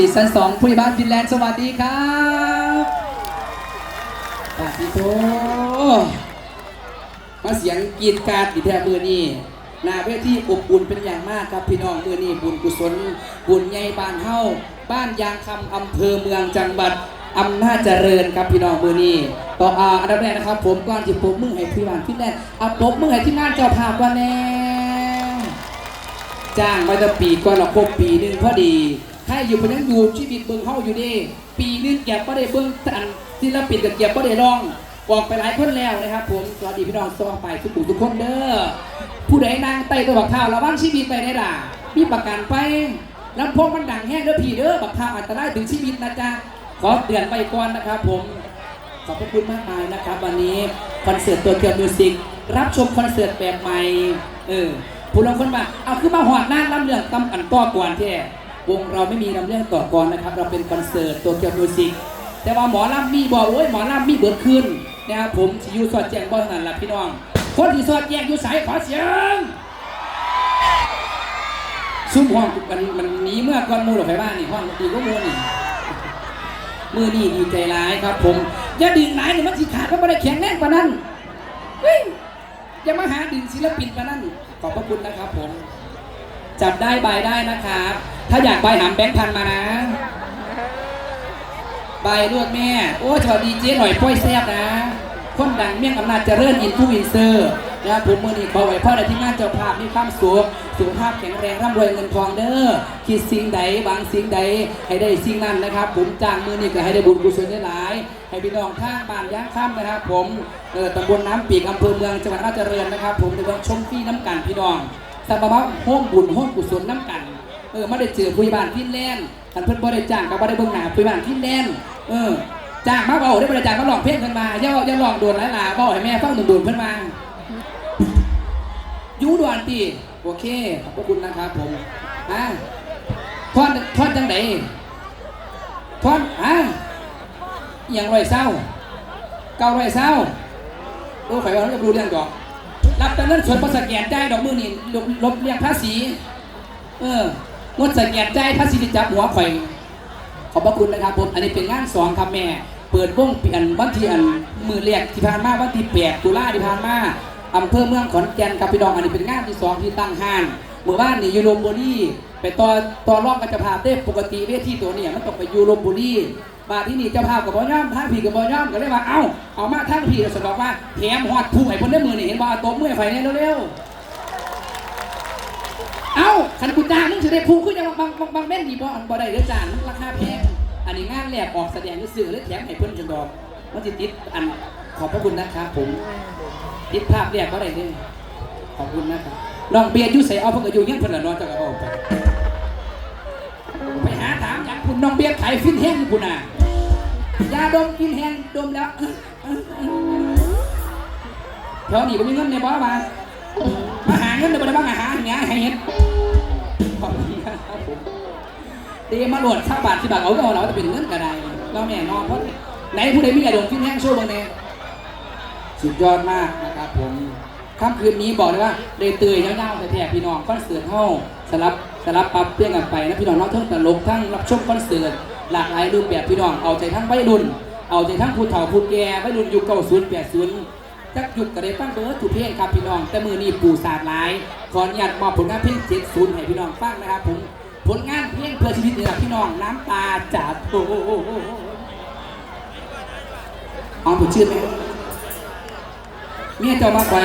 ซีซั่น2ผู้ใหญ่บ้านฟินแลนด์สวัสดีครับสวัสดีโตมาเสียงกีดกราดอีแทบมือนี่นาเวทีอบอุ่นเป็นอย่างมากครับพี่น้องมือนี่บุญกุศล บุญใหญ่บ้านเฮาบ้านยางคำอำเภอเมืองจังหวัดอำนาจเจริญครับพี่น้องมือนี่ต่ออาอันดับแรกนะครับ ผมก่อนจะปรบมือให้พี่บ้านฟินแลนด์เอาปรบมือให้ที่งานเจ้าภาพกันแน่จ้างมาจะปีก่อนเราครบปีหนึ่งพอดี ให้อยู่เป็นยังอยู่ชีวิตเบิ่งเฮาอยู่ดีปีนึงแก็บก็ได้เบิ่งอันศิลปินกับเก็บก็ได้ร้องออกไปหลายคนแล้วนะครับ ผมสวัสดีพี่น้องสวัสดีไปทุกผู้ทุกคนเด้อผู้ใดนางไต่ตัวบักข้าวระวังชีวิตไปได้ด่ามีประกันไปลำโพงมันดังแห้งเด้อพี่เด้อบักข้าวอันตรายถึงชีวิตนะจ๊ะขอเตือนไปก่อนนะครับ ผมขอบพระคุณมากมายนะครับ วันนี้คอนเสิร์ตตัวเกียวมิวสิกรับชมคอนเสิร์ตแบบใหม่เออผู้ลงคนมาเอาคือมาหอดหน้าลำเรื่องตำอันต่อก่อนแท้ วงเราไม่มีลำเรื่องต่อก่อนนะครับ เราเป็นคอนเสิร์ตตัวเกียวมิวสิกแต่ว่าหมอลำมีบอกโอ้ยหมอลำมีเบิดขึ้นนะครับผมสิยูสอดแจงบ่เท่านั้นละพี่น้อง คนที่สอดแจงอยู่สายขอเสียงซุ้มห้องมันมันหนีเมื่อก่อนมูหรอกไปบ้านนี่ห้องดีก็มูนี่มือนี่ดีใจร้ายครับ ผมอย่าดึงไหนเนี่ยมันสิขาดมันไม่ได้แข็งแรงกว่านั้นเฮ้ยอย่ามาหาดึงศิลปินกว่านั้นขอบพระคุณนะครับผม จับได้ใบได้นะครับ ถ้าอยากใบหามแบงค์พันมานะใบลวดแม่ โอ้สวัสดีเจ๊หน่อยป้อยแซบนะ คนดังเมี่ยงอำนาจเจริญอินฟูอินเซอร์นะผมมือนี้ขอไว้พ่อในที่งานเจ้าภาพมีความสุขสุขภาพแข็งแรงร่ำรวยเงินทองเด้อคิดสิ่งใดบางสิ่งใดให้ได้สิ่งนั้นนะครับ ผมจ้างมือนี้ก็ให้ได้บุญกุศลได้หลาย ให้พี่น้องข้างบ้านย่างข้ามนะครับผมเออตำบลน้ำปีกอำเภอเมืองจังหวัดอำนาจเจริญนะครับ ผมในวันชมฟรีน้ำกันพี่น้อง สัมภาระห้องบุญห้องกุศลน้ำกันเออไม่ได้เจอผู้ใหญ่บ้านฟินแลนด์ท่านเพิ่นบ่ได้จ้างก็บ่ได้เบิ่งหน้าผู้ใหญ่บ้านฟินแลนด์เออจ้างมาเบาได้บ่ได้จ้างมาลองเพลงเพิ่นมาอย่าอย่าลองโดนหลายหลาบ่ให้แม่ฟังโดนๆเพิ่นมายู่ดวนติโอเคขอบพระคุณนะครับผมอะทอนทอนจังไดทอนอะอหยังไรเศร้าเก้าร้อยเศร้าโอ้ข่อยว่าเรารู้เรื่องดอก รับแต่เงินสดบ่สแกนจ่ายดอกมือนี่ลบเรียกภาษี เอองดสแกนใจายพระสิริจับหัวข่อยขอบพระคุณนะครับผม อันนี้เป็นงานสองครับแม่ เปิดวงเปลี่ยนวันที่อันมือแรกที่ผ่านมาวันที่แปดตุลาที่ผ่านมาอำเภอเมืองขอนแก่นกับพี่น้อง อันนี้เป็นงานที่สองที่ตั้งห้าง เมื่อวานนี่ยูโรมบุรีไปต่อต่อรองกับเจ้าภาพได้ปกติเวทีตัวนี้มันต้องไปยูโรมบุรีมาที่นี่เจ้าภาพกับบอย่อมท่านผีกับบอย่อมก็เลยว่าเอ้าเอามาท่านผีแล้วสบอกว่าแถมหอดผู้ไอ้คนได้มือนี่เห็นว่าตบมือไฟเนี่ยเร็วๆเอ้าขันกูจ้างมึงจะได้พูขึ้นยังบางบางบางแม่นดีบ่อันบ่ได้เด้อจานราคาแพงอันนี้งานแรกออกแสดงซื่อๆเลยแถมให้เพิ่อนจังดอกมันสิติดอันขอบพระคุณนะครับผมติดภาพแรกบ่ได้เด้อขอบคุณนะครับ น้องเบียร์ยู่ใส่เอาเพิ่นก็อยู่เงี้ยเพิ่นละนอนจังก็เอาไปไปหาถามจากคุณน้องเบียร์ขายฟินแห้งคุณน่ะยาดมฟินแห้งดมแล้วแถวนี้ก็มีเงินในบ่มามาหาเงินเดี๋ยวไปบ้างหาอย่างเงี้ยให้เห็นขอบคุณครับผมตีมาหลวดสักบาทที่บาทเอาก็เอาเราจะเป็นเงินกระไดเราแน่นอนเพราะไหนผู้ใดมีอารมณ์ฟินแห้งโชว์บางแน่สุดยอดมากนะครับผม ค่ำคืนนี้บอกเลยว่าเลยเตยเย้าๆแต่แท้พี่น้องคอนเสิร์ตเฮ้าสลับสลับปรับเปลี่ยนกันไปนะพี่น้องนอกทั้งตลกทั้งรับชมคอนเสิร์ตหลากหลายรูปแบบพี่น้องเอาใจทั้งวัยรุ่น เอาใจทั้งผู้เฒ่าผู้แก่วัยรุ่นยุคเก้าศูนย์แปดศูนย์จักหยุดกระเดฟังเบิร์ดถูกเพลงครับพี่น้อง แต่มือนี้ปู่ศาสตร์หลายขออนุญาตมอบผลงานเพลงเจ็ดศูนย์ให้พี่น้องฟังนะครับผมผลงานเพลงเพื่อชีวิตนี่แหละพี่น้องน้ำตาจัดโอ้โหอ๋อผมชื่อไหมเมียเจ้ามาไป